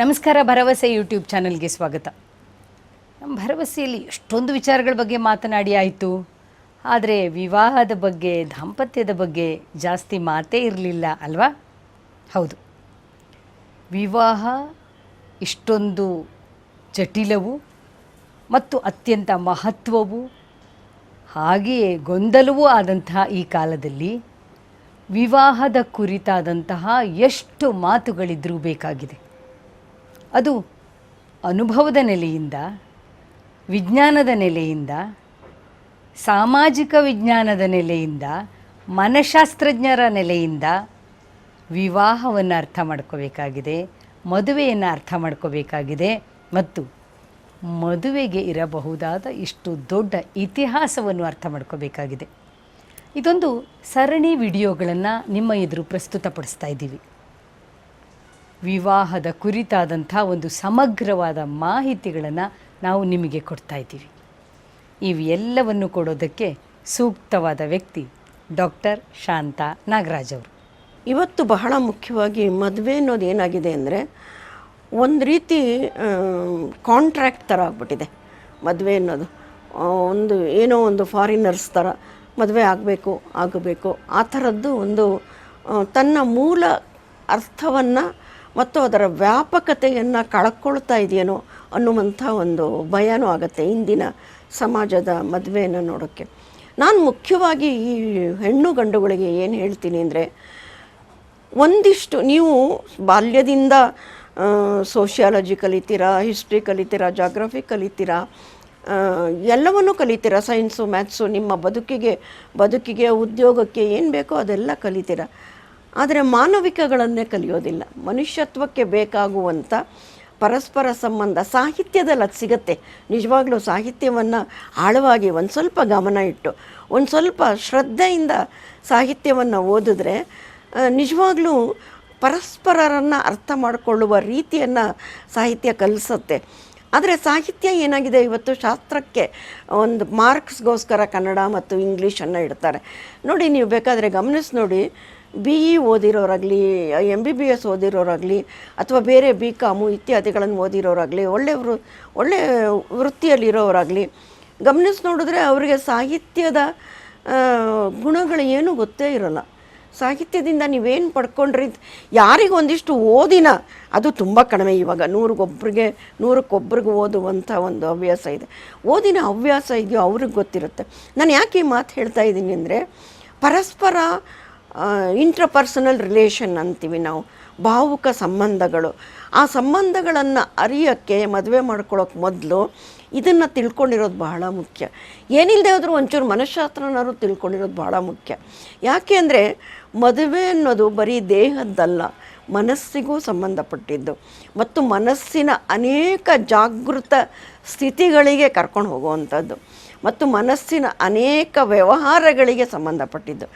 ನಮಸ್ಕಾರ, ಭರವಸೆ ಯೂಟ್ಯೂಬ್ ಚಾನಲ್ಗೆ ಸ್ವಾಗತ. ನಮ್ಮ ಭರವಸೆಯಲ್ಲಿ ಎಷ್ಟೊಂದು ವಿಚಾರಗಳ ಬಗ್ಗೆ ಮಾತನಾಡಿ ಆಯಿತು. ಆದರೆ ವಿವಾಹದ ಬಗ್ಗೆ, ದಾಂಪತ್ಯದ ಬಗ್ಗೆ ಜಾಸ್ತಿ ಮಾತೇ ಇರಲಿಲ್ಲ ಅಲ್ವಾ? ಹೌದು. ವಿವಾಹ ಇಷ್ಟೊಂದು ಜಟಿಲವು ಮತ್ತು ಅತ್ಯಂತ ಮಹತ್ವವು, ಹಾಗೆಯೇ ಗೊಂದಲವೂ ಆದಂತಹ ಈ ಕಾಲದಲ್ಲಿ ವಿವಾಹದ ಕುರಿತಾದಂತಹ ಎಷ್ಟು ಮಾತುಗಳಿದ್ರೂ ಬೇಕಾಗಿದೆ. ಅದು ಅನುಭವದ ನೆಲೆಯಿಂದ, ವಿಜ್ಞಾನದ ನೆಲೆಯಿಂದ, ಸಾಮಾಜಿಕ ವಿಜ್ಞಾನದ ನೆಲೆಯಿಂದ, ಮನಃಶಾಸ್ತ್ರಜ್ಞರ ನೆಲೆಯಿಂದ ವಿವಾಹವನ್ನು ಅರ್ಥ ಮಾಡ್ಕೋಬೇಕಾಗಿದೆ, ಮದುವೆಯನ್ನು ಅರ್ಥ ಮಾಡ್ಕೋಬೇಕಾಗಿದೆ ಮತ್ತು ಮದುವೆಗೆ ಇರಬಹುದಾದ ಇಷ್ಟು ದೊಡ್ಡ ಇತಿಹಾಸವನ್ನು ಅರ್ಥ ಮಾಡ್ಕೋಬೇಕಾಗಿದೆ. ಇದೊಂದು ಸರಣಿ ವಿಡಿಯೋಗಳನ್ನು ನಿಮ್ಮ ಎದುರು ಪ್ರಸ್ತುತಪಡಿಸ್ತಾ ಇದ್ದೀವಿ. ವಿವಾಹದ ಕುರಿತಾದಂಥ ಒಂದು ಸಮಗ್ರವಾದ ಮಾಹಿತಿಗಳನ್ನು ನಾವು ನಿಮಗೆ ಕೊಡ್ತಾ ಇದ್ದೀವಿ. ಇವೆಲ್ಲವನ್ನು ಕೊಡೋದಕ್ಕೆ ಸೂಕ್ತವಾದ ವ್ಯಕ್ತಿ ಡಾಕ್ಟರ್ ಶಾಂತಾ ನಾಗರಾಜ್ ಅವರು. ಇವತ್ತು ಬಹಳ ಮುಖ್ಯವಾಗಿ ಮದುವೆ ಅನ್ನೋದು ಏನಾಗಿದೆ ಅಂದರೆ ಒಂದು ರೀತಿ ಕಾಂಟ್ರ್ಯಾಕ್ಟ್ ಥರ ಆಗ್ಬಿಟ್ಟಿದೆ ಮದುವೆ ಅನ್ನೋದು. ಒಂದು ಏನೋ ಒಂದು ಫಾರಿನರ್ಸ್ ಥರ ಮದುವೆ ಆಗಬೇಕು ಆಗಬೇಕು, ಆ ಥರದ್ದು ಒಂದು ತನ್ನ ಮೂಲ ಅರ್ಥವನ್ನು ಮತ್ತು ಅದರ ವ್ಯಾಪಕತೆಯನ್ನು ಕಳ್ಕೊಳ್ತಾ ಇದೆಯೇನೋ ಅನ್ನುವಂಥ ಒಂದು ಭಯನೂ ಆಗುತ್ತೆ ಇಂದಿನ ಸಮಾಜದ ಮದುವೆಯನ್ನು ನೋಡೋಕ್ಕೆ. ನಾನು ಮುಖ್ಯವಾಗಿ ಈ ಹೆಣ್ಣು ಗಂಡುಗಳಿಗೆ ಏನು ಹೇಳ್ತೀನಿ ಅಂದರೆ, ಒಂದಿಷ್ಟು ನೀವು ಬಾಲ್ಯದಿಂದ ಸೋಷಿಯಾಲಜಿ ಕಲಿತೀರಾ ಹಿಸ್ಟ್ರಿ ಕಲಿತೀರಾ ಜಾಗ್ರಫಿ ಕಲಿತೀರಾ ಎಲ್ಲವನ್ನು ಕಲಿತೀರಾ ಸೈನ್ಸು ಮ್ಯಾಥ್ಸು ನಿಮ್ಮ ಬದುಕಿಗೆ ಬದುಕಿಗೆ, ಉದ್ಯೋಗಕ್ಕೆ ಏನು ಬೇಕೋ ಅದೆಲ್ಲ ಕಲಿತೀರಾ. ಆದರೆ ಮಾನವಿಕಗಳನ್ನೇ ಕಲಿಯೋದಿಲ್ಲ. ಮನುಷ್ಯತ್ವಕ್ಕೆ ಬೇಕಾಗುವಂಥ ಪರಸ್ಪರ ಸಂಬಂಧ ಸಾಹಿತ್ಯದಲ್ಲಿ ಅದು ಸಿಗತ್ತೆ. ನಿಜವಾಗ್ಲೂ ಸಾಹಿತ್ಯವನ್ನು ಆಳವಾಗಿ ಒಂದು ಸ್ವಲ್ಪ ಗಮನ ಇಟ್ಟು, ಒಂದು ಸ್ವಲ್ಪ ಶ್ರದ್ಧೆಯಿಂದ ಸಾಹಿತ್ಯವನ್ನು ಓದಿದ್ರೆ ನಿಜವಾಗ್ಲೂ ಪರಸ್ಪರರನ್ನು ಅರ್ಥ ಮಾಡಿಕೊಳ್ಳುವ ರೀತಿಯನ್ನು ಸಾಹಿತ್ಯ ಕಲಿಸುತ್ತೆ. ಆದರೆ ಸಾಹಿತ್ಯ ಏನಾಗಿದೆ? ಇವತ್ತು ಶಾಸ್ತ್ರಕ್ಕೆ ಒಂದು ಮಾರ್ಕ್ಸ್ಗೋಸ್ಕರ ಕನ್ನಡ ಮತ್ತು ಇಂಗ್ಲೀಷನ್ನು ಇಡ್ತಾರೆ. ನೋಡಿ, ನೀವು ಬೇಕಾದರೆ ಗಮನಿಸಿ ನೋಡಿ ಬಿ ಇ ಓದಿರೋರಾಗಲಿ ಎಂ ಬಿ ಬಿ ಎಸ್ ಓದಿರೋರಾಗಲಿ, ಅಥವಾ ಬೇರೆ ಬಿ ಕಾಮು ಇತ್ಯಾದಿಗಳನ್ನು ಓದಿರೋರಾಗಲಿ, ಒಳ್ಳೆ ವೃ, ಒಳ್ಳೆ ವೃತ್ತಿಯಲ್ಲಿರೋರಾಗಲಿ, ಗಮನಿಸಿ ನೋಡಿದ್ರೆ ಅವರಿಗೆ ಸಾಹಿತ್ಯದ ಗುಣಗಳು ಏನೂ ಗೊತ್ತೇ ಇರೋಲ್ಲ. ಸಾಹಿತ್ಯದಿಂದ ನೀವೇನು ಪಡ್ಕೊಂಡ್ರಿ? ಯಾರಿಗೊಂದಿಷ್ಟು ಓದಿನ? ಅದು ತುಂಬ ಕಡಿಮೆ ಇವಾಗ. ನೂರಿಗೊಬ್ರಿಗೆ ನೂರಕ್ಕೊಬ್ರಿಗೆ ಓದುವಂಥ ಒಂದು ಹವ್ಯಾಸ ಇದೆ. ಓದಿನ ಹವ್ಯಾಸ ಇದೆಯೋ ಅವ್ರಿಗೆ ಗೊತ್ತಿರುತ್ತೆ. ನಾನು ಯಾಕೆ ಈ ಮಾತು ಹೇಳ್ತಾ ಇದ್ದೀನಿ ಅಂದರೆ, ಪರಸ್ಪರ ಇಂಟ್ರಪರ್ಸನಲ್ ರಿಲೇಷನ್ ಅಂತೀವಿ ನಾವು, ಭಾವುಕ ಸಂಬಂಧಗಳು. ಆ ಸಂಬಂಧಗಳನ್ನು ಅರಿಯೋಕ್ಕೆ, ಮದುವೆ ಮಾಡ್ಕೊಳ್ಳೋಕೆ ಮೊದಲು ಇದನ್ನು ತಿಳ್ಕೊಂಡಿರೋದು ಬಹಳ ಮುಖ್ಯ. ಏನಿಲ್ಲದೆ ಹೋದರೂ ಒಂಚೂರು ಮನಃಶಾಸ್ತ್ರನಾದ್ರು ತಿಳ್ಕೊಂಡಿರೋದು ಬಹಳ ಮುಖ್ಯ. ಯಾಕೆ ಅಂದರೆ, ಮದುವೆ ಅನ್ನೋದು ಬರೀ ದೇಹದ್ದಲ್ಲ, ಮನಸ್ಸಿಗೂ ಸಂಬಂಧಪಟ್ಟಿದ್ದು. ಮತ್ತು ಮನಸ್ಸಿನ ಅನೇಕ ಜಾಗೃತ ಸ್ಥಿತಿಗಳಿಗೆ ಕರ್ಕೊಂಡು ಹೋಗುವಂಥದ್ದು. ಮತ್ತು ಮನಸ್ಸಿನ ಅನೇಕ ವ್ಯವಹಾರಗಳಿಗೆ ಸಂಬಂಧಪಟ್ಟಿದ್ದು.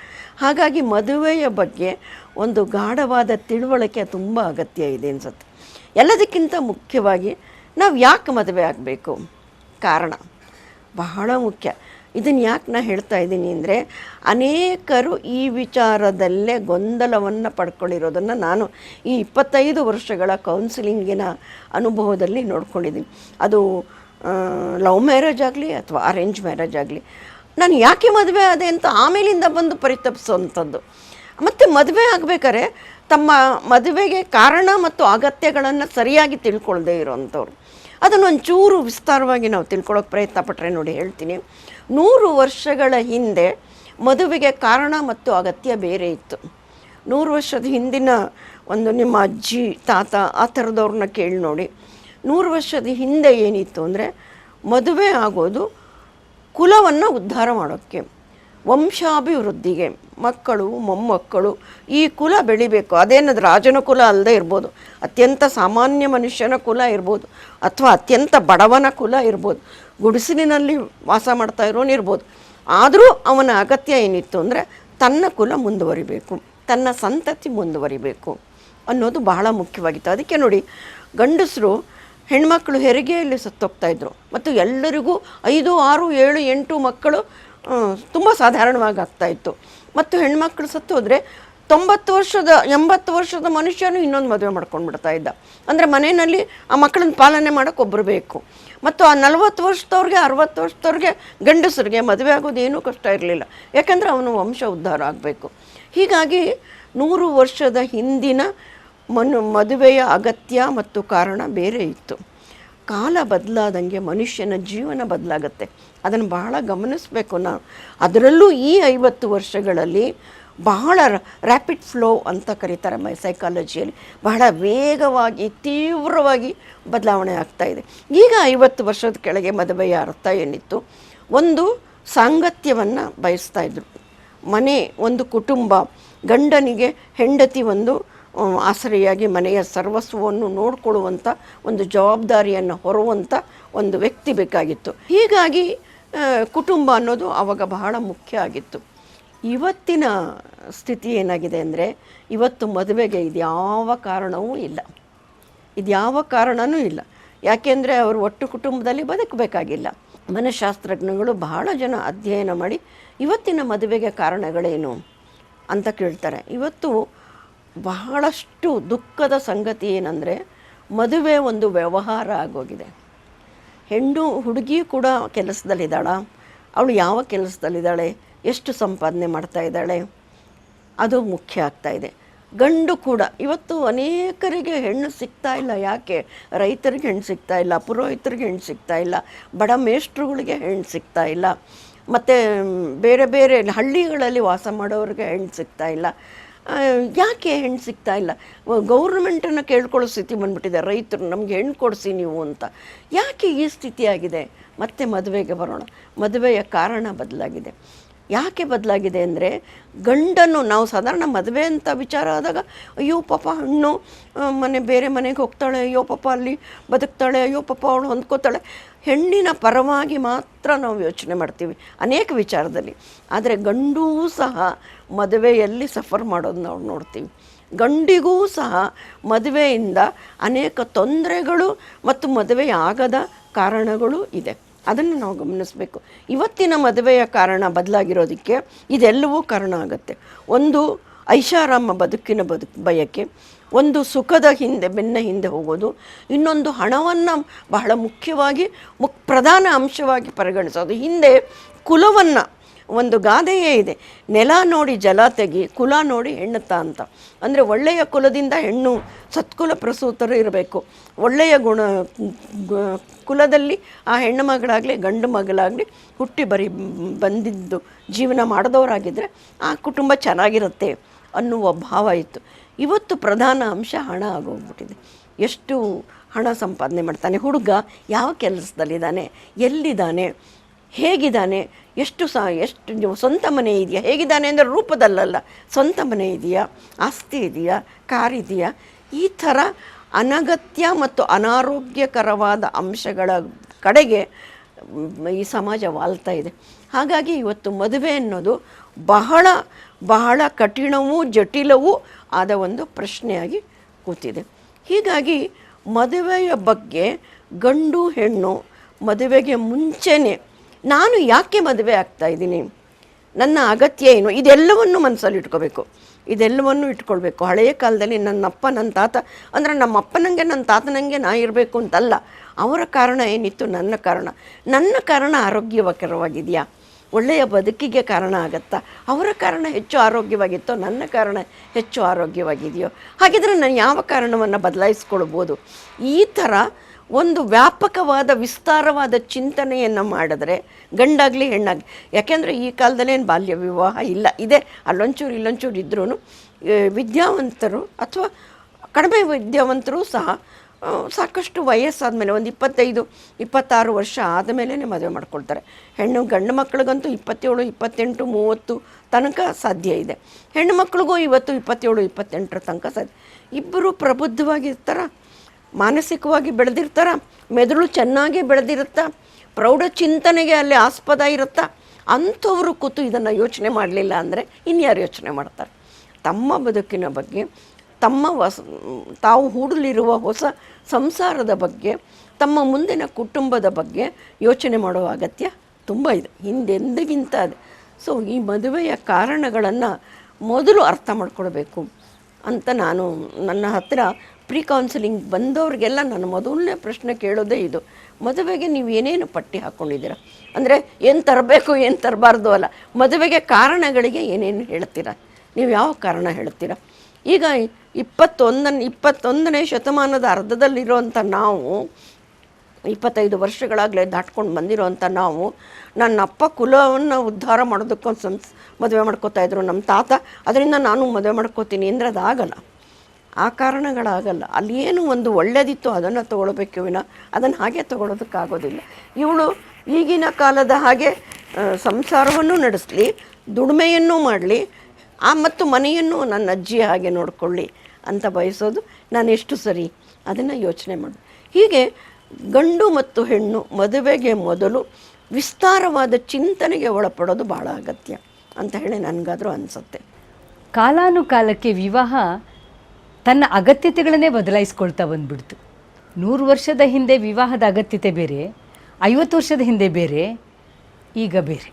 ಹಾಗಾಗಿ ಮದುವೆಯ ಬಗ್ಗೆ ಒಂದು ಗಾಢವಾದ ತಿಳುವಳಿಕೆ ತುಂಬ ಅಗತ್ಯ ಇದೆ ಅನ್ಸುತ್ತೆ. ಎಲ್ಲದಕ್ಕಿಂತ ಮುಖ್ಯವಾಗಿ ನಾವು ಯಾಕೆ ಮದುವೆ ಆಗಬೇಕು? ಕಾರಣ ಬಹಳ ಮುಖ್ಯ. ಇದನ್ನು ಯಾಕೆ ನಾ ಹೇಳ್ತಾ ಇದ್ದೀನಿ ಅಂದರೆ ಅನೇಕರು ಈ ವಿಚಾರದಲ್ಲೇ ಗೊಂದಲವನ್ನು ಪಡ್ಕೊಂಡಿರೋದನ್ನು ನಾನು ಈ ಇಪ್ಪತ್ತೈದು ವರ್ಷಗಳ ಕೌನ್ಸಿಲಿಂಗಿನ ಅನುಭವದಲ್ಲಿ ನೋಡ್ಕೊಂಡಿದ್ದೀನಿ. ಅದು ಲವ್ ಮ್ಯಾರೇಜ್ ಆಗಲಿ ಅಥವಾ ಅರೇಂಜ್ ಮ್ಯಾರೇಜ್ ಆಗಲಿ, ನಾನು ಯಾಕೆ ಮದುವೆ ಆದೆ ಅಂತ ಆಮೇಲಿಂದ ಬಂದು ಪರಿತಪಿಸೋವಂಥದ್ದು. ಮತ್ತು ಮದುವೆ ಆಗಬೇಕಾದ್ರೆ ತಮ್ಮ ಮದುವೆಗೆ ಕಾರಣ ಮತ್ತು ಅಗತ್ಯಗಳನ್ನು ಸರಿಯಾಗಿ ತಿಳ್ಕೊಳ್ಳದೆ ಇರೋವಂಥವ್ರು ಅದನ್ನು ಒಂಚೂರು ವಿಸ್ತಾರವಾಗಿ ನಾವು ತಿಳ್ಕೊಳ್ಳೋಕೆ ಪ್ರಯತ್ನ ಪಟ್ಟರೆ ನೋಡಿ ಹೇಳ್ತೀನಿ. ನೂರು ವರ್ಷಗಳ ಹಿಂದೆ ಮದುವೆಗೆ ಕಾರಣ ಮತ್ತು ಅಗತ್ಯ ಬೇರೆ ಇತ್ತು. ನೂರು ವರ್ಷದ ಹಿಂದಿನ ಒಂದು ನಿಮ್ಮ ಅಜ್ಜಿ, ತಾತ ಆ ಥರದವ್ರನ್ನ ಕೇಳಿ ನೋಡಿ. ನೂರು ವರ್ಷದ ಹಿಂದೆ ಏನಿತ್ತು ಅಂದರೆ ಮದುವೆ ಆಗೋದು ಕುಲವನ್ನು ಉದ್ಧಾರ ಮಾಡೋಕ್ಕೆ, ವಂಶಾಭಿವೃದ್ಧಿಗೆ, ಮಕ್ಕಳು, ಮೊಮ್ಮಕ್ಕಳು, ಈ ಕುಲ ಬೆಳಿಬೇಕು. ಅದೇನದು ರಾಜನ ಕುಲ ಅಲ್ಲದೆ ಇರ್ಬೋದು, ಅತ್ಯಂತ ಸಾಮಾನ್ಯ ಮನುಷ್ಯನ ಕುಲ ಇರ್ಬೋದು, ಅಥವಾ ಅತ್ಯಂತ ಬಡವನ ಕುಲ ಇರ್ಬೋದು, ಗುಡಿಸಲಿನಲ್ಲಿ ವಾಸ ಮಾಡ್ತಾ ಇರೋನು ಇರ್ಬೋದು. ಆದರೂ ಅವನ ಅಗತ್ಯ ಏನಿತ್ತು ಅಂದರೆ ತನ್ನ ಕುಲ ಮುಂದುವರಿಬೇಕು, ತನ್ನ ಸಂತತಿ ಮುಂದುವರಿಬೇಕು ಅನ್ನೋದು ಬಹಳ ಮುಖ್ಯವಾಗಿತ್ತು. ಅದಕ್ಕೆ ನೋಡಿ ಗಂಡಸರು ಹೆಣ್ಮಕ್ಳು ಹೆರಿಗೆಯಲ್ಲಿ ಸತ್ತೋಗ್ತಾ ಇದ್ರು. ಮತ್ತು ಎಲ್ಲರಿಗೂ ಐದು, ಆರು, ಏಳು, ಎಂಟು ಮಕ್ಕಳು ತುಂಬ ಸಾಧಾರಣವಾಗಿ ಆಗ್ತಾಯಿತ್ತು ಮತ್ತು ಹೆಣ್ಮಕ್ಳು ಸತ್ತು ತೊಂಬತ್ತು ವರ್ಷದ, ಎಂಬತ್ತು ವರ್ಷದ ಮನುಷ್ಯನು ಇನ್ನೊಂದು ಮದುವೆ ಮಾಡ್ಕೊಂಡು ಬಿಡ್ತಾ ಇದ್ದ. ಅಂದರೆ ಮನೆಯಲ್ಲಿ ಆ ಮಕ್ಕಳನ್ನ ಪಾಲನೆ ಮಾಡೋಕೆ ಒಬ್ಬರು ಬೇಕು. ಮತ್ತು ಆ ನಲವತ್ತು ವರ್ಷದವ್ರಿಗೆ, ಅರವತ್ತು ವರ್ಷದವ್ರಿಗೆ ಗಂಡಸರಿಗೆ ಮದುವೆ ಆಗೋದು ಏನೂ ಕಷ್ಟ ಇರಲಿಲ್ಲ. ಯಾಕಂದರೆ ಅವನು ವಂಶ ಉದ್ಧಾರ ಆಗಬೇಕು. ಹೀಗಾಗಿ ನೂರು ವರ್ಷದ ಹಿಂದಿನ ಮನು ಮದುವೆಯ ಅಗತ್ಯ ಮತ್ತು ಕಾರಣ ಬೇರೆ ಇತ್ತು. ಕಾಲ ಬದಲಾದಂಗೆ ಮನುಷ್ಯನ ಜೀವನ ಬದಲಾಗತ್ತೆ. ಅದನ್ನು ಬಹಳ ಗಮನಿಸಬೇಕು ನಾವು. ಅದರಲ್ಲೂ ಈ ಐವತ್ತು ವರ್ಷಗಳಲ್ಲಿ ಬಹಳ ರ್ಯಾಪಿಡ್ ಫ್ಲೋ ಅಂತ ಕರೀತಾರೆ ಮೈ ಸೈಕಾಲಜಿಯಲ್ಲಿ ಬಹಳ ವೇಗವಾಗಿ, ತೀವ್ರವಾಗಿ ಬದಲಾವಣೆ ಆಗ್ತಾ ಇದೆ. ಈಗ ಐವತ್ತು ವರ್ಷದ ಕೆಳಗೆ ಮದುವೆಯ ಅರ್ಥ ಏನಿತ್ತು? ಒಂದು ಸಾಂಗತ್ಯವನ್ನು ಬಯಸ್ತಾ ಇದ್ರು. ಮನೆ, ಒಂದು ಕುಟುಂಬ, ಗಂಡನಿಗೆ ಹೆಂಡತಿ ಒಂದು ಆಸರೆಯಾಗಿ ಮನೆಯ ಸರ್ವಸ್ವವನ್ನು ನೋಡಿಕೊಳ್ಳುವಂಥ ಒಂದು ಜವಾಬ್ದಾರಿಯನ್ನು ಹೊರುವಂಥ ಒಂದು ವ್ಯಕ್ತಿ ಬೇಕಾಗಿತ್ತು. ಹೀಗಾಗಿ ಕುಟುಂಬ ಅನ್ನೋದು ಆವಾಗ ಬಹಳ ಮುಖ್ಯ ಆಗಿತ್ತು. ಇವತ್ತಿನ ಸ್ಥಿತಿ ಏನಾಗಿದೆ ಅಂದರೆ, ಇವತ್ತು ಮದುವೆಗೆ ಇದ್ಯಾವ ಕಾರಣವೂ ಇಲ್ಲ. ಇದ್ಯಾವ ಕಾರಣವೂ ಇಲ್ಲ. ಯಾಕೆಂದರೆ ಅವರು ಒಟ್ಟು ಕುಟುಂಬದಲ್ಲಿ ಬದುಕಬೇಕಾಗಿಲ್ಲ. ಮನಃಶಾಸ್ತ್ರಜ್ಞಗಳು ಬಹಳ ಜನ ಅಧ್ಯಯನ ಮಾಡಿ, ಇವತ್ತಿನ ಮದುವೆಗೆ ಕಾರಣಗಳೇನು ಅಂತ ಕೇಳ್ತಾರೆ. ಇವತ್ತು ಬಹಳಷ್ಟು ದುಃಖದ ಸಂಗತಿ ಏನಂದರೆ, ಮದುವೆ ಒಂದು ವ್ಯವಹಾರ ಆಗೋಗಿದೆ. ಹೆಣ್ಣು ಹುಡುಗಿ ಕೂಡ ಕೆಲಸದಲ್ಲಿದ್ದಾಳ, ಅವಳು ಯಾವ ಕೆಲಸದಲ್ಲಿದ್ದಾಳೆ, ಎಷ್ಟು ಸಂಪಾದನೆ ಮಾಡ್ತಾ ಇದ್ದಾಳೆ, ಅದು ಮುಖ್ಯ ಆಗ್ತಾ ಇದೆ. ಗಂಡು ಕೂಡ, ಇವತ್ತು ಅನೇಕರಿಗೆ ಹೆಣ್ಣು ಸಿಗ್ತಾ ಇಲ್ಲ, ಯಾಕೆ? ರೈತರಿಗೆ ಹೆಣ್ಣು ಸಿಗ್ತಾ ಇಲ್ಲ, ಪುರೋಹಿತರಿಗೆ ಹೆಣ್ಣು ಸಿಗ್ತಾ ಇಲ್ಲ, ಬಡ ಮೇಷ್ಟ್ರುಗಳಿಗೆ ಹೆಣ್ಣು ಸಿಗ್ತಾ ಇಲ್ಲ, ಮತ್ತು ಬೇರೆ ಬೇರೆ ಹಳ್ಳಿಗಳಲ್ಲಿ ವಾಸ ಮಾಡೋರಿಗೆ ಹೆಣ್ಣು ಸಿಗ್ತಾ ಇಲ್ಲ. ಯಾಕೆ ಹೆಣ್ಣು ಸಿಗ್ತಾ ಇಲ್ಲ? ಗೌರ್ಮೆಂಟನ್ನು ಕೇಳ್ಕೊಳ್ಳೋ ಸ್ಥಿತಿ ಬಂದ್ಬಿಟ್ಟಿದೆ. ರೈತರು ನಮಗೆ ಹೆಣ್ಣು ಕೊಡಿಸಿ ನೀವು ಅಂತ. ಯಾಕೆ ಈ ಸ್ಥಿತಿ ಆಗಿದೆ? ಮತ್ತೆ ಮದುವೆಗೆ ಬರೋಣ. ಮದುವೆಯ ಕಾರಣ ಬದಲಾಗಿದೆ. ಯಾಕೆ ಬದಲಾಗಿದೆ ಅಂದರೆ, ಗಂಡನ್ನು ನಾವು ಸಾಧಾರಣ ಮದುವೆ ಅಂತ ವಿಚಾರ ಆದಾಗ, ಅಯ್ಯೋ ಪಾಪ ಹಣ್ಣು ಮನೆ ಬೇರೆ ಮನೆಗೆ ಹೋಗ್ತಾಳೆ, ಅಯ್ಯೋ ಪಾಪ ಅಲ್ಲಿ ಬದುಕ್ತಾಳೆ, ಅಯ್ಯೋ ಪಾಪ ಅವಳು ಹೊಂದ್ಕೋತಾಳೆ. ಹೆಣ್ಣಿನ ಪರವಾಗಿ ಮಾತ್ರ ನಾವು ಯೋಚನೆ ಮಾಡ್ತೀವಿ ಅನೇಕ ವಿಚಾರದಲ್ಲಿ. ಆದರೆ ಗಂಡೂ ಸಹ ಮದುವೆಯಲ್ಲಿ ಸಫರ್ ಮಾಡೋದು ನಾವು ನೋಡ್ತೀವಿ. ಗಂಡಿಗೂ ಸಹ ಮದುವೆಯಿಂದ ಅನೇಕ ತೊಂದರೆಗಳು ಮತ್ತು ಮದುವೆ ಆಗದ ಕಾರಣಗಳು ಇದೆ. ಅದನ್ನು ನಾವು ಗಮನಿಸಬೇಕು. ಇವತ್ತಿನ ಮದುವೆಯ ಕಾರಣ ಬದಲಾಗಿರೋದಕ್ಕೆ ಇದೆಲ್ಲವೂ ಕಾರಣ ಆಗುತ್ತೆ. ಒಂದು ಐಷಾರಾಮ ಬದುಕಿನ ಬದುಕು ಬಯಕೆ, ಒಂದು ಸುಖದ ಹಿಂದೆ, ಬೆನ್ನ ಹಿಂದೆ ಹೋಗೋದು, ಇನ್ನೊಂದು ಹಣವನ್ನು ಬಹಳ ಮುಖ್ಯವಾಗಿ, ಮುಕ್ ಪ್ರಧಾನ ಅಂಶವಾಗಿ ಪರಿಗಣಿಸೋದು. ಹಿಂದೆ ಕುಲವನ್ನು ಒಂದು ಗಾದೆಯೇ ಇದೆ. ನೆಲ ನೋಡಿ ಜಲ ತೆಗಿ, ಕುಲ ನೋಡಿ ಹೆಣ್ಣುತ್ತ ಅಂತ. ಅಂದರೆ ಒಳ್ಳೆಯ ಕುಲದಿಂದ ಹೆಣ್ಣು, ಸತ್ಕುಲ ಪ್ರಸೂತರು ಇರಬೇಕು. ಒಳ್ಳೆಯ ಗುಣ ಕುಲದಲ್ಲಿ ಆ ಹೆಣ್ಣು ಮಗಳಾಗಲಿ, ಗಂಡು ಮಗಳಾಗಲಿ ಹುಟ್ಟಿ ಬರಿ, ಬಂದಿದ್ದು, ಜೀವನ ಮಾಡಿದವರಾಗಿದ್ದರೆ ಆ ಕುಟುಂಬ ಚೆನ್ನಾಗಿರುತ್ತೆ ಅನ್ನುವ ಭಾವ ಇತ್ತು. ಇವತ್ತು ಪ್ರಧಾನ ಅಂಶ ಹಣ ಆಗೋಗ್ಬಿಟ್ಟಿದೆ. ಎಷ್ಟು ಹಣ ಸಂಪಾದನೆ ಮಾಡ್ತಾನೆ, ಹುಡುಗ ಯಾವ ಕೆಲಸದಲ್ಲಿದ್ದಾನೆ, ಎಲ್ಲಿದ್ದಾನೆ ಹೇಗಿದ್ದಾನೆ? ಎಷ್ಟು ಸಹ ಎಷ್ಟು ಸ್ವಂತ ಮನೆ ಇದೆಯಾ? ಹೇಗಿದ್ದಾನೆ ಅಂದರೆ ರೂಪದಲ್ಲಲ್ಲ. ಸ್ವಂತ ಮನೆ ಇದೆಯಾ? ಆಸ್ತಿ ಇದೆಯಾ? ಕಾರ್ ಇದೆಯಾ? ಈ ಥರ ಅನಗತ್ಯ ಮತ್ತು ಅನಾರೋಗ್ಯಕರವಾದ ಅಂಶಗಳ ಕಡೆಗೆ ಈ ಸಮಾಜ ವಾಲ್ತಾ ಇದೆ. ಹಾಗಾಗಿ ಇವತ್ತು ಮದುವೆ ಅನ್ನೋದು ಬಹಳ ಬಹಳ ಕಠಿಣವೂ ಜಟಿಲವೂ ಆದ ಒಂದು ಪ್ರಶ್ನೆಯಾಗಿ ಕೂತಿದೆ. ಹೀಗಾಗಿ ಮದುವೆಯ ಬಗ್ಗೆ ಗಂಡು ಹೆಣ್ಣು ಮದುವೆಗೆ ಮುಂಚೆನೇ ನಾನು ಯಾಕೆ ಮದುವೆ ಆಗ್ತಾ ಇದ್ದೀನಿ? ನನ್ನ ಅಗತ್ಯ ಏನು? ಇದೆಲ್ಲವನ್ನು ಮನಸ್ಸಲ್ಲಿ ಇಟ್ಕೋಬೇಕು. ಇದೆಲ್ಲವನ್ನು ಇಟ್ಕೊಳ್ಬೇಕು. ಹಳೆಯ ಕಾಲದಲ್ಲಿ ನನ್ನ ಅಪ್ಪ ನನ್ನ ತಾತ, ಅಂದರೆ ನಮ್ಮ ಅಪ್ಪನಂಗೆ ನನ್ನ ತಾತನಂಗೆ ನಾ ಇರಬೇಕು ಅಂತಲ್ಲ. ಅವರ ಕಾರಣ ಏನಿತ್ತು? ನನ್ನ ಕಾರಣ. ನನ್ನ ಕಾರಣ ಆರೋಗ್ಯವಕರವಾಗಿದೆಯಾ ಒಳ್ಳೆಯ ಬದುಕಿಗೆ ಕಾರಣ ಆಗತ್ತಾ? ಅವರ ಕಾರಣ ಹೆಚ್ಚು ಆರೋಗ್ಯವಾಗಿತ್ತೋ? ನನ್ನ ಕಾರಣ ಹೆಚ್ಚು ಆರೋಗ್ಯವಾಗಿದೆಯೋ? ಹಾಗಿದ್ರೆ ನಾನು ಯಾವ ಕಾರಣವನ್ನು ಬದಲಾಯಿಸ್ಕೊಳ್ಬೋದು? ಈ ಥರ ಒಂದು ವ್ಯಾಪಕವಾದ ವಿಸ್ತಾರವಾದ ಚಿಂತನೆಯನ್ನು ಮಾಡಿದ್ರೆ ಗಂಡಾಗಲಿ ಹೆಣ್ಣಾಗಲಿ. ಯಾಕೆಂದರೆ ಈ ಕಾಲದಲ್ಲಿ ಏನು ಬಾಲ್ಯ ವಿವಾಹ ಇಲ್ಲ. ಇದೆ, ಅಲ್ಲೊಂಚೂರು ಇಲ್ಲೊಂಚೂರು ಇದ್ರೂ ವಿದ್ಯಾವಂತರು ಅಥವಾ ಕಡಿಮೆ ವಿದ್ಯಾವಂತರು ಸಹ ಸಾಕಷ್ಟು ವಯಸ್ಸಾದ ಮೇಲೆ ಒಂದು ಇಪ್ಪತ್ತೈದು, ಇಪ್ಪತ್ತಾರು ವರ್ಷ ಆದಮೇಲೆ ಮದುವೆ ಮಾಡ್ಕೊಳ್ತಾರೆ. ಹೆಣ್ಣು, ಗಂಡು ಮಕ್ಕಳಿಗಂತೂ ಇಪ್ಪತ್ತೇಳು, ಇಪ್ಪತ್ತೆಂಟು, ಮೂವತ್ತು ತನಕ ಸಾಧ್ಯ ಇದೆ. ಹೆಣ್ಣು ಮಕ್ಕಳಿಗೂ ಇವತ್ತು ಇಪ್ಪತ್ತೇಳು, ಇಪ್ಪತ್ತೆಂಟರ ತನಕ ಸಾಧ್ಯ. ಇಬ್ಬರು ಪ್ರಬುದ್ಧವಾಗಿರ್ತಾರ ಮಾನಸಿಕವಾಗಿ ಬೆಳೆದಿರ್ತಾರ ಮೆದುಳು ಚೆನ್ನಾಗಿ ಬೆಳೆದಿರುತ್ತಾ? ಪ್ರೌಢ ಚಿಂತನೆಗೆ ಅಲ್ಲಿ ಆಸ್ಪದ ಇರುತ್ತಾ? ಅಂಥವರು ಕೂತು ಇದನ್ನು ಯೋಚನೆ ಮಾಡಲಿಲ್ಲ ಅಂದರೆ ಇನ್ಯಾರು ಯೋಚನೆ ಮಾಡ್ತಾರೆ? ತಮ್ಮ ಬದುಕಿನ ಬಗ್ಗೆ, ತಮ್ಮ ಹೊಸ ತಾವು ಹೂಡಲಿರುವ ಹೊಸ ಸಂಸಾರದ ಬಗ್ಗೆ, ತಮ್ಮ ಮುಂದಿನ ಕುಟುಂಬದ ಬಗ್ಗೆ ಯೋಚನೆ ಮಾಡುವ ಅಗತ್ಯ ತುಂಬ ಇದೆ. ಹಿಂದೆಂದಿಗಿಂತ ಅದು. ಸೊ ಈ ಮದುವೆಯ ಕಾರಣಗಳನ್ನು ಮೊದಲು ಅರ್ಥ ಮಾಡ್ಕೊಳ್ಬೇಕು. ಅಂತ ನಾನು ನನ್ನ ಹತ್ತಿರ ಪ್ರೀ ಕೌನ್ಸಿಲಿಂಗ್ ಬಂದವ್ರಿಗೆಲ್ಲ ನನ್ನ ಮೊದಲನೇ ಪ್ರಶ್ನೆ ಕೇಳೋದೇ ಇದು. ಮದುವೆಗೆ ನೀವು ಏನೇನು ಪಟ್ಟಿ ಹಾಕ್ಕೊಂಡಿದ್ದೀರಾ ಅಂದರೆ ಏನು ತರಬೇಕು, ಏನು ತರಬಾರ್ದು ಅಲ್ಲ. ಮದುವೆಗೆ ಕಾರಣಗಳಿಗೆ ಏನೇನು ಹೇಳ್ತೀರಾ? ನೀವು ಯಾವ ಕಾರಣ ಹೇಳ್ತೀರಾ? ಈಗ ಇಪ್ಪತ್ತೊಂದನೇ ಇಪ್ಪತ್ತೊಂದನೇ ಶತಮಾನದ ಅರ್ಧದಲ್ಲಿರುವಂಥ ನಾವು ಇಪ್ಪತ್ತೈದು ವರ್ಷಗಳಾಗಲೇ ದಾಟ್ಕೊಂಡು ಬಂದಿರೋವಂಥ ನಾವು ನನ್ನ ಅಪ್ಪ ಕುಲವನ್ನು ಉದ್ಧಾರ ಮಾಡೋದಕ್ಕೊಂದು ಸಂಸ್ ಮದುವೆ ಮಾಡ್ಕೋತಾ ಇದ್ರು ನಮ್ಮ ತಾತ. ಅದರಿಂದ ನಾನು ಮದುವೆ ಮಾಡ್ಕೋತೀನಿ ಅಂದರೆ ಅದಾಗಲ್ಲ ಆ ಕಾರಣಗಳಾಗಲ್ಲ. ಅಲ್ಲಿ ಏನು ಒಂದು ಒಳ್ಳೆಯದಿತ್ತು ಅದನ್ನು ತೊಗೊಳ್ಬೇಕು ವಿನ ಅದನ್ನು ಹಾಗೆ ತೊಗೊಳೋದಕ್ಕಾಗೋದಿಲ್ಲ. ಇವಳು ಈಗಿನ ಕಾಲದ ಹಾಗೆ ಸಂಸಾರವನ್ನು ನಡೆಸಲಿ, ದುಡಿಮೆಯನ್ನು ಮಾಡಲಿ, ಆ ಮತ್ತು ಮನೆಯನ್ನು ನನ್ನ ಅಜ್ಜಿ ಹಾಗೆ ನೋಡಿಕೊಳ್ಳಿ ಅಂತ ಬಯಸೋದು ನಾನು ಎಷ್ಟು ಸರಿ? ಅದನ್ನು ಯೋಚನೆ ಮಾಡು. ಹೀಗೆ ಗಂಡು ಮತ್ತು ಹೆಣ್ಣು ಮದುವೆಗೆ ಮೊದಲು ವಿಸ್ತಾರವಾದ ಚಿಂತನೆಗೆ ಒಳಪಡೋದು ಭಾಳ ಅಗತ್ಯ ಅಂತ ಹೇಳಿ ನನಗಾದರೂ ಅನಿಸುತ್ತೆ. ಕಾಲಾನುಕಾಲಕ್ಕೆ ವಿವಾಹ ತನ್ನ ಅಗತ್ಯತೆಗಳನ್ನೇ ಬದಲಾಯಿಸ್ಕೊಳ್ತಾ ಬಂದ್ಬಿಡ್ತು. ನೂರು ವರ್ಷದ ಹಿಂದೆ ವಿವಾಹದ ಅಗತ್ಯತೆ ಬೇರೆ, ಐವತ್ತು ವರ್ಷದ ಹಿಂದೆ ಬೇರೆ, ಈಗ ಬೇರೆ.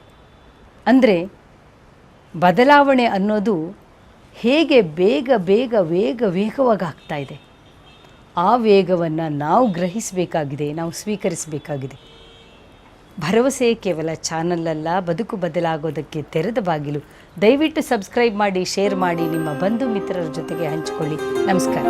ಅಂದರೆ ಬದಲಾವಣೆ ಅನ್ನೋದು ಹೇಗೆ ಬೇಗ ಬೇಗ, ವೇಗ, ವೇಗವಾಗಿ ಆಗ್ತಾ ಇದೆ. ಆ ವೇಗವನ್ನು ನಾವು ಗ್ರಹಿಸಬೇಕಾಗಿದೆ, ನಾವು ಸ್ವೀಕರಿಸಬೇಕಾಗಿದೆ. ಭರವಸೆ ಕೇವಲ ಚಾನಲ್ಲ ಅಲ್ಲ ಬದುಕು ಬದಲಾಗೋದಕ್ಕೆ ತೆರೆದ ಬಾಗಿಲು. ದಯವಿಟ್ಟು ಸಬ್ಸ್ಕ್ರೈಬ್ ಮಾಡಿ, ಶೇರ್ ಮಾಡಿ, ನಿಮ್ಮ ಬಂಧು ಮಿತ್ರರ ಜೊತೆಗೆ ಹಂಚಿಕೊಳ್ಳಿ. ನಮಸ್ಕಾರ.